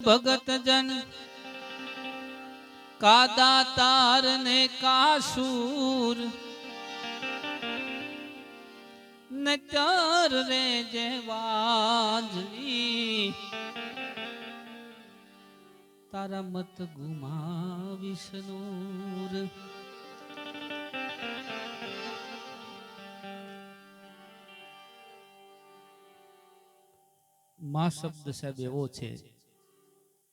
ભગત જન કાદા તાર ને કાસુર ને ચાર રે જેવાજની તારા મત ગુમા વિષ્ણુરમાં શબ્દ સાહેબ એવો છે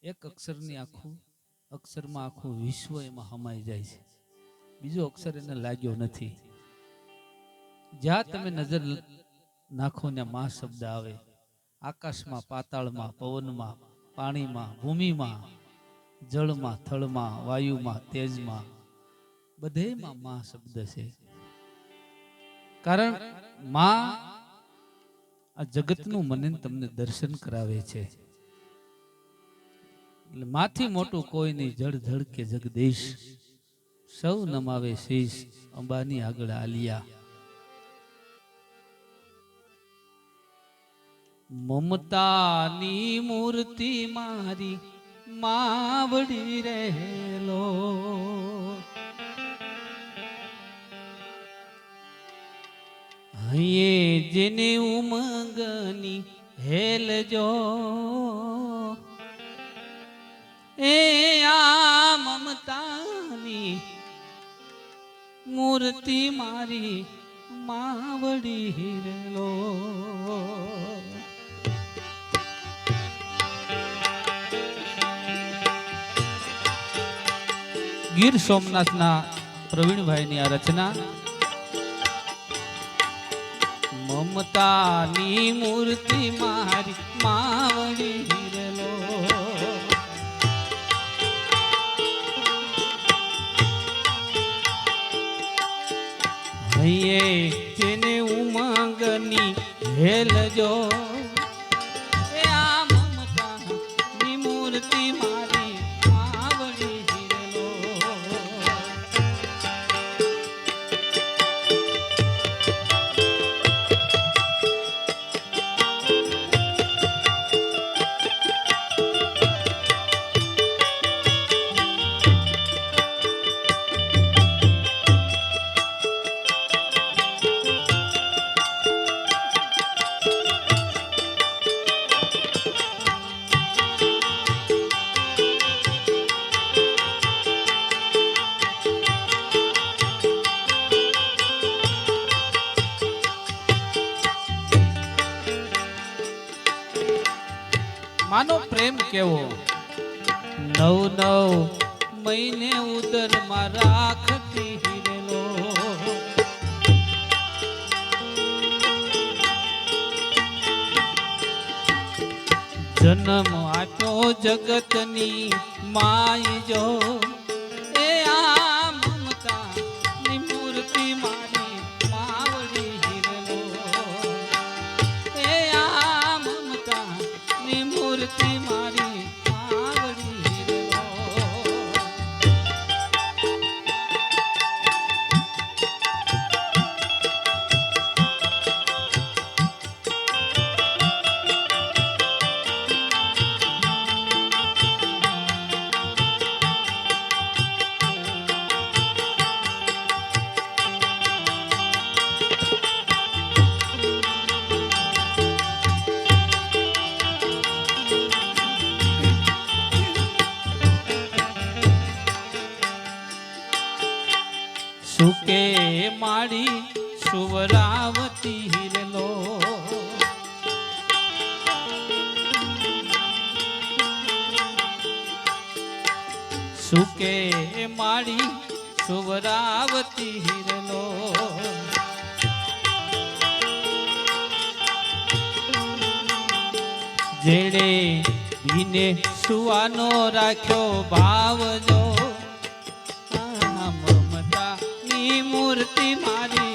એક અક્ષરની આખું, અક્ષરમાં આખું વિશ્વ એમાં હમાઈ જાય છે. બીજો અક્ષર એને લાગ્યો નથી. જ્યાં તમે નજર નાખો ને મા શબ્દ આવે, આકાશમાં, પાતાળમાં, પવનમાં, પાણીમાં, ભૂમિમાં, જળમાં, થળમાં, વાયુમાં, તેજમાં, બધેમાં મા શબ્દ છે. કારણ મા આ જગતનું મને તમને દર્શન કરાવે છે. એટલે માથી મોટું કોઈ નહીં, જળ ધડ કે જગદીશ. સૌ નમાવે શીશ, અંબાની આગળ આલિયા. મમતાની મૂર્તિ મારી માવડી રહેલો. હૈયે જેને ઉમંગની હેલજો. એ આ મમતાની મૂર્તિ મારી માવડી હિરલો. ગીર સોમનાથના પ્રવીણભાઈની આ રચના. મમતાની મૂર્તિ મારી માવડી હૈયે જેને ઉમંગની હેલજો સુકે માળી સુવરાવતી હિરલો જેણે ભીને સુવાનો રાખ્યો ભાવજો મમતાની મૂર્તિ મારી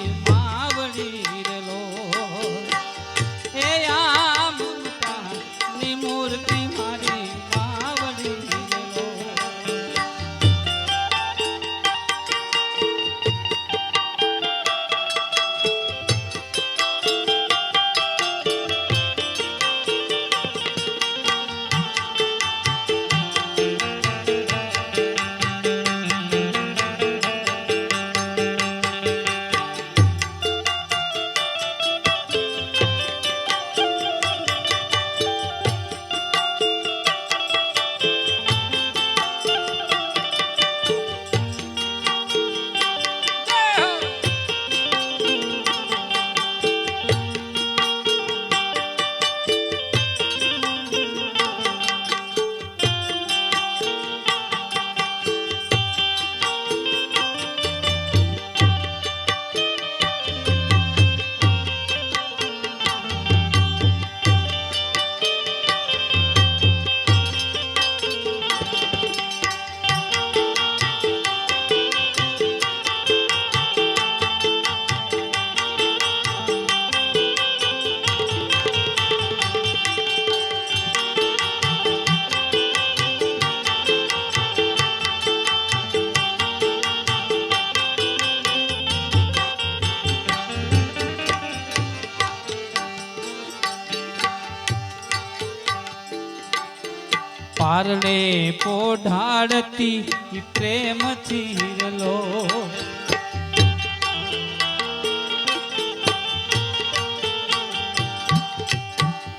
તારણે પોઢાડતી પ્રેમ ચીરલો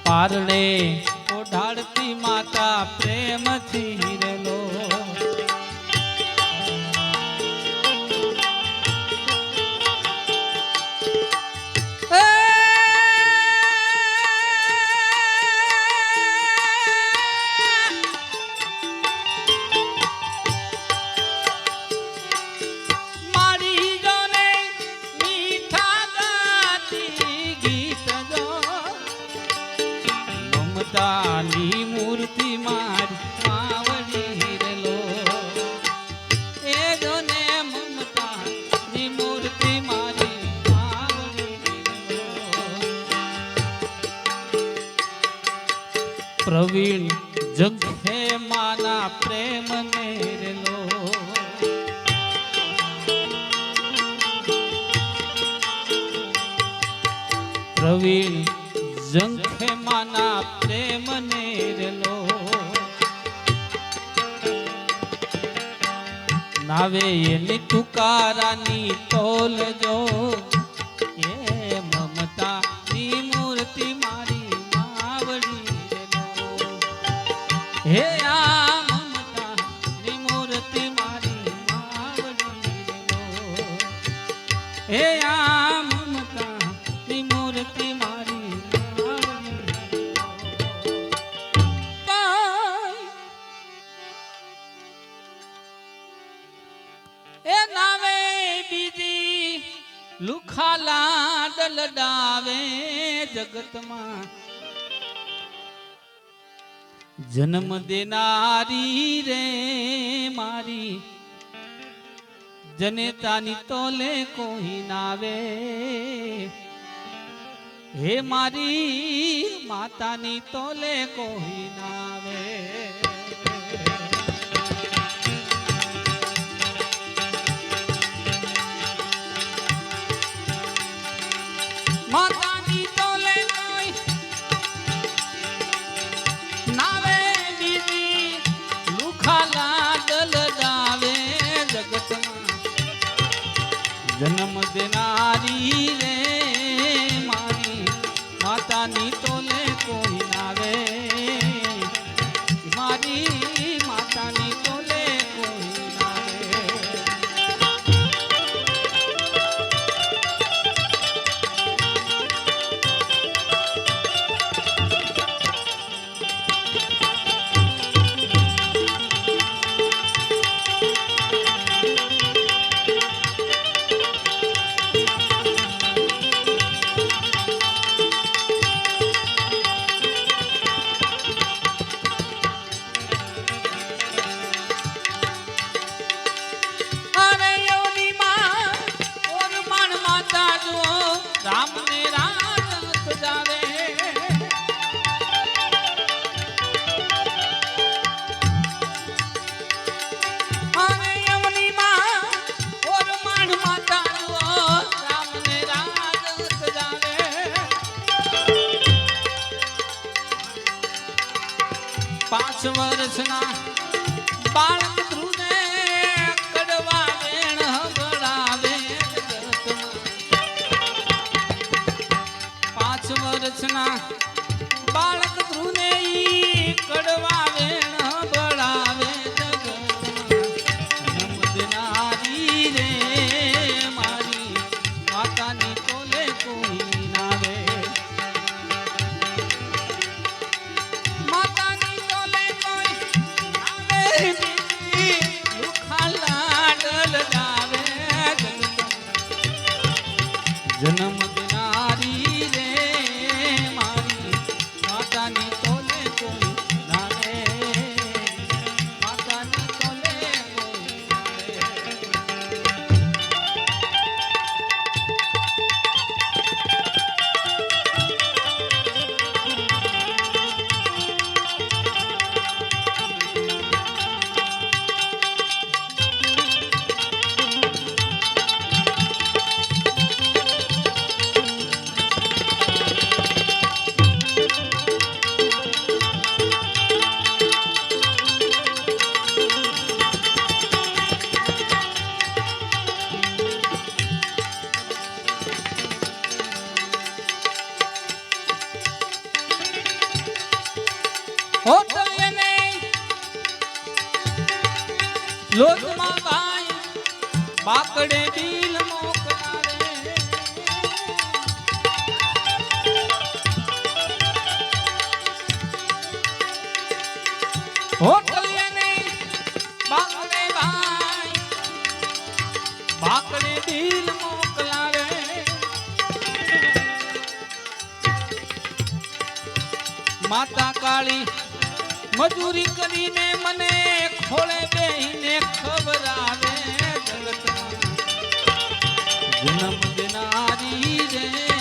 પારણે જન્મ દેનારી રે મારી. જનેતાની તોલે કોઈ નાવે. હે મારી માતાની તોલે કોઈ ના માતા કાળી મજૂરી કરીને મને ખોળે બેહીને ખબરાવે જગતમાં જન્મ દેનારી રે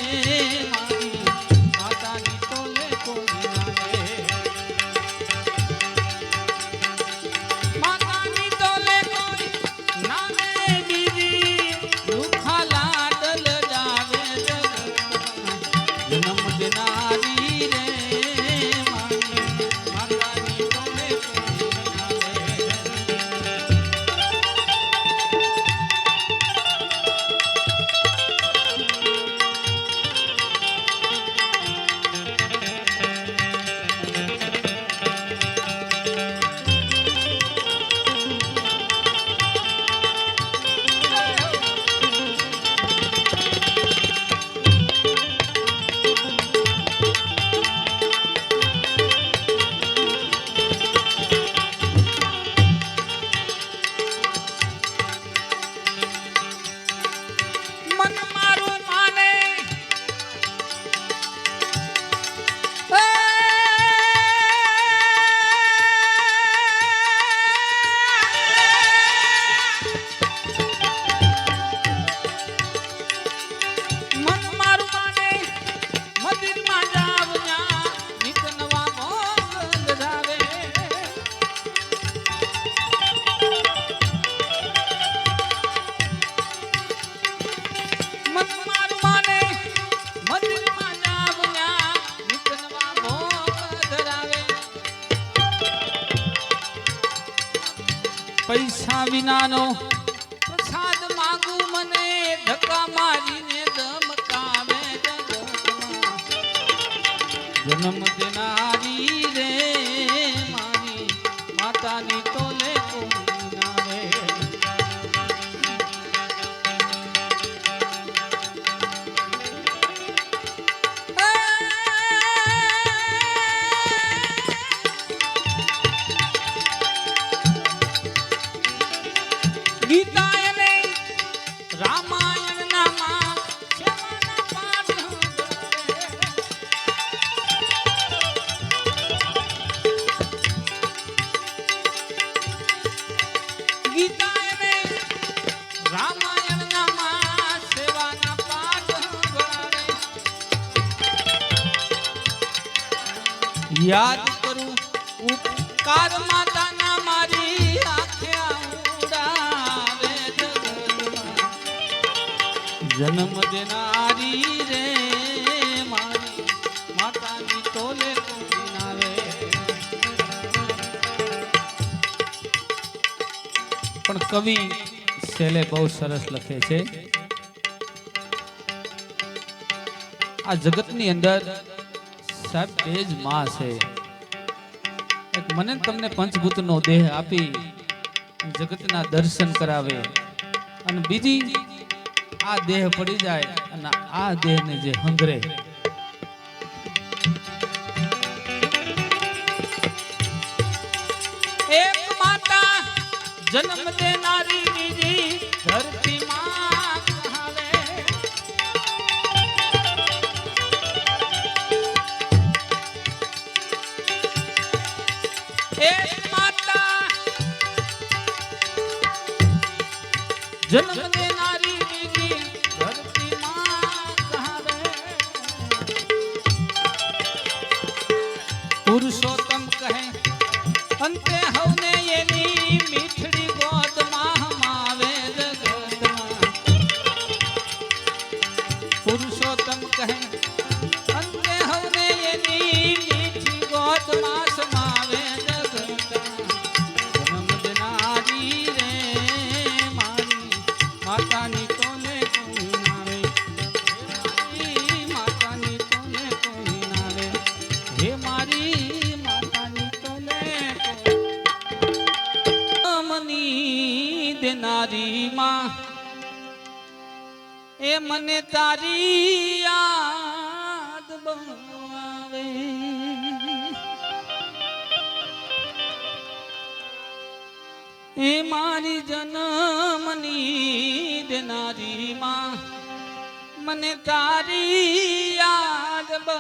પૈસા વિનાનો પ્રસાદ માંગુ મને ધક્કા મારીને ધમકાવે જન્મ દેનારી રે યાદ કરું, ઉપકાર માતાના મારી જન્મ દેનારી રે મારી પણ કવિ શેલે બહુ સરસ લખે છે. આ જગતની અંદર સાહેબ બે જ માં છે. એક મને તમને પંચભૂતનો દેહ આપી જગતના દર્શન કરાવે. અને બીજી, આ દેહ પડી જાય અને આ દેહને જે હંગરે. એક માતા જન્મ દેનારી બીજી ધરતી પુરુષોત્તમ કહે અંતે હવે એની મીઠી ગોદમાં મને તારી યાદ આવે એ મારી જન્મની દેનારી માં મને તારી યાદ બહુ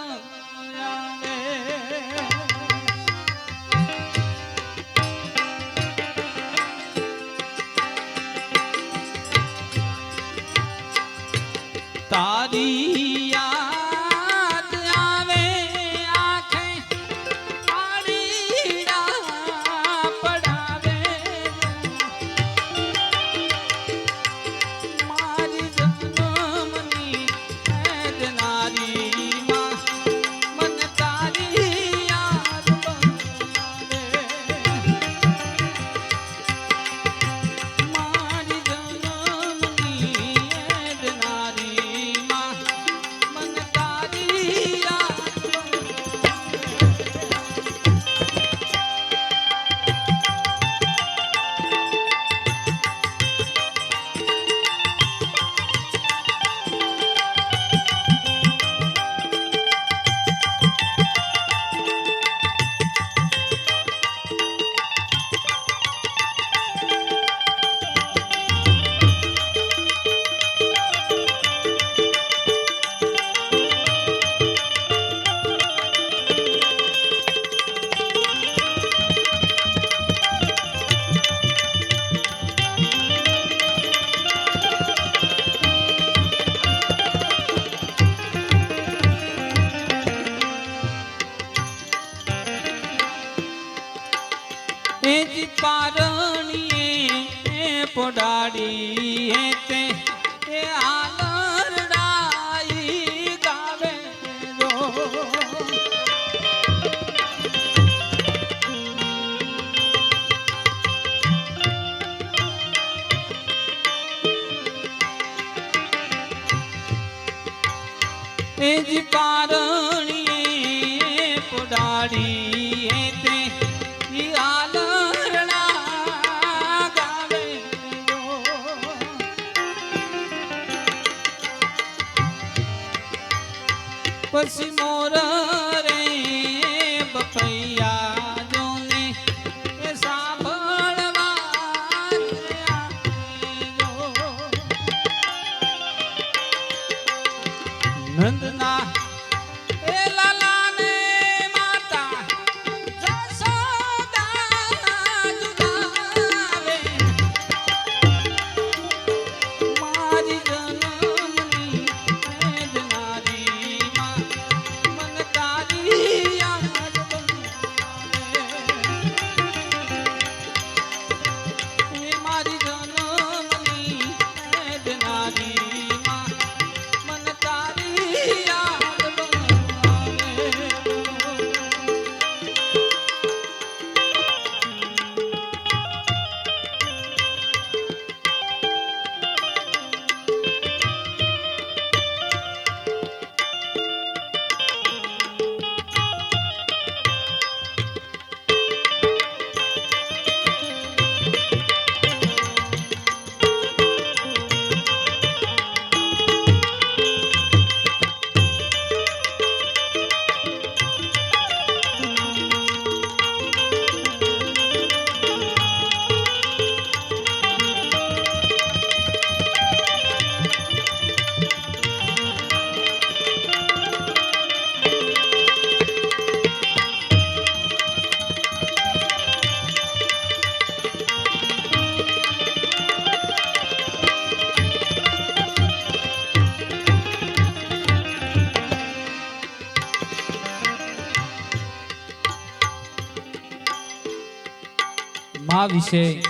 વિશે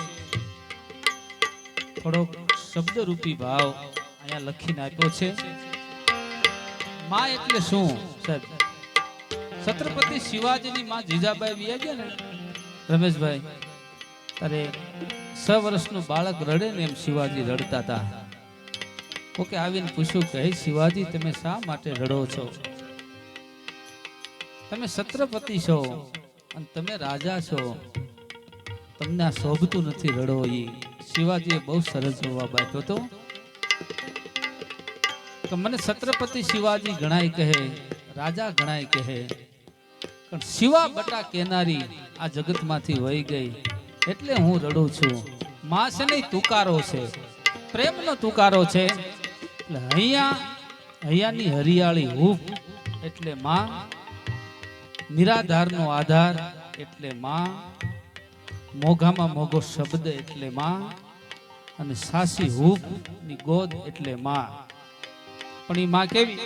થોડોક શબ્દરૂપી ભાવ અહીંયા લખીને આપ્યો છે. માં એટલે શું, સાહેબ? છત્રપતિ શિવાજીની માં જીજાબાઈ બી ગયા ને, રમેશભાઈ? અરે, છ વર્ષનું બાળક રડે ને એમ શિવાજી રડતા હતા. ઓકે, આવીને પૂછ્યું કે શિવાજી, તમે શા માટે રડો છો? તમે છત્રપતિ છો અને તમે રાજા છો. તમને આ શોભતું નથી રડો એ. શિવાજીએ બહુ સરસ જવાબ આપ્યો હતો. તો મને છત્રપતિ શિવાજી ગણાય કહે, રાજા ગણાય કહે, પણ શિવા બટા કેનારી આ જગતમાંથી વહી ગઈ. એટલે હું રડું છું. માં છે નહીં તુકારો છે. પ્રેમનો તુકારો છે. એટલે અહીંયા, અહીંયાની હરિયાળી હૂફ એટલે માં, નિરાધારનો આધાર એટલે માં મોઘામાં મોઘો શબ્દ એટલે માં અને સાસી હૂફની ગોદ એટલે માં. પણ એ માં કેવી?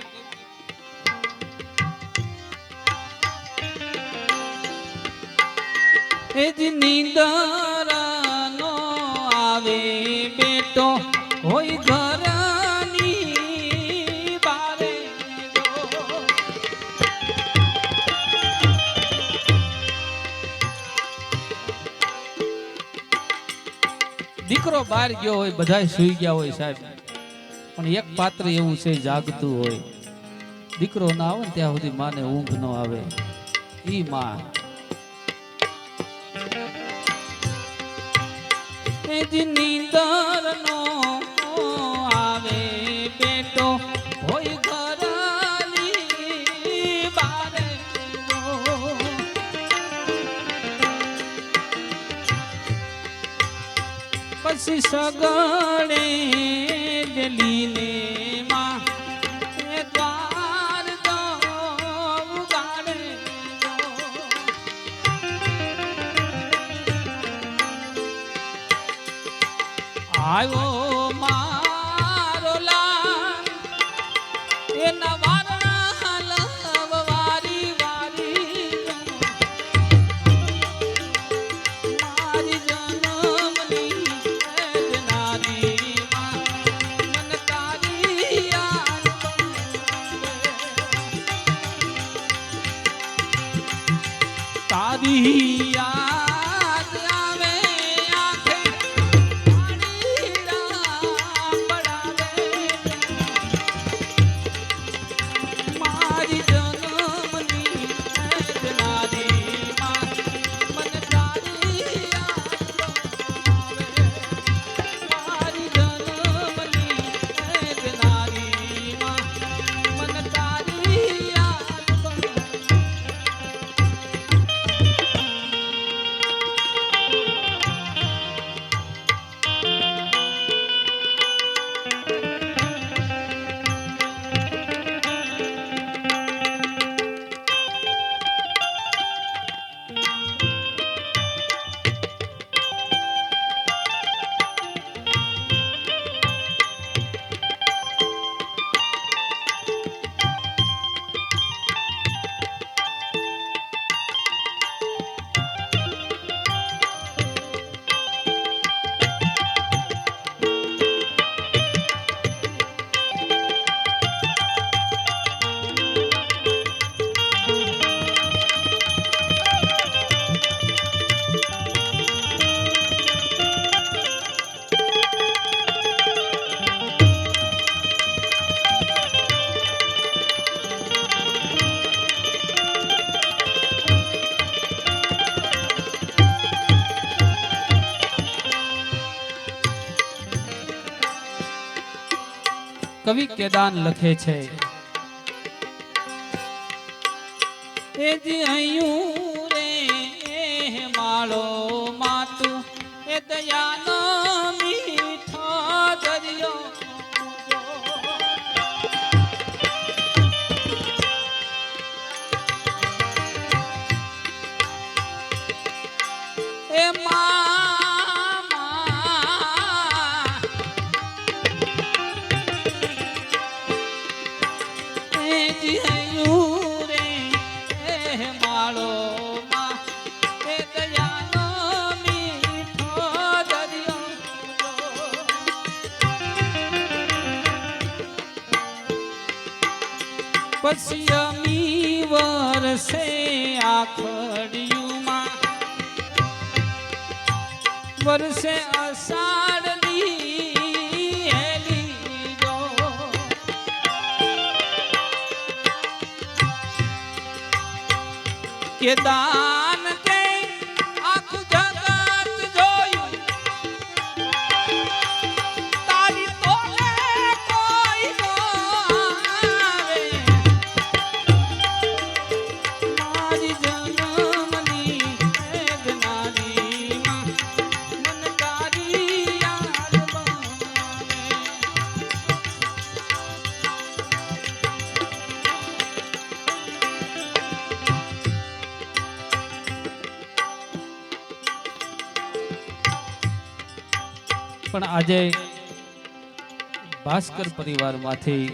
એ જ નીંદરાનો આવે બેટો હોય ઘરની દીકરો બહાર ગયો હોય, બધાય સુઈ ગયા હોય સાહેબ. પણ એક પાત્ર એવું છે, જાગતું હોય. દીકરો ના આવે ને ત્યાં સુધી માને ઊંઘ ન આવે. ઈ માં. પછી સગડે જલીને માં દ્વાર આવ્યો કવિ કેદાન લખે છે. એ જે અહીંયા રે માળો માતું એ દયાનો પછી અમી વરસે આખડિયુંમાં. વરસે અષાઢની હેલી કે પણ આજે ભાસ્કર પરિવારમાંથી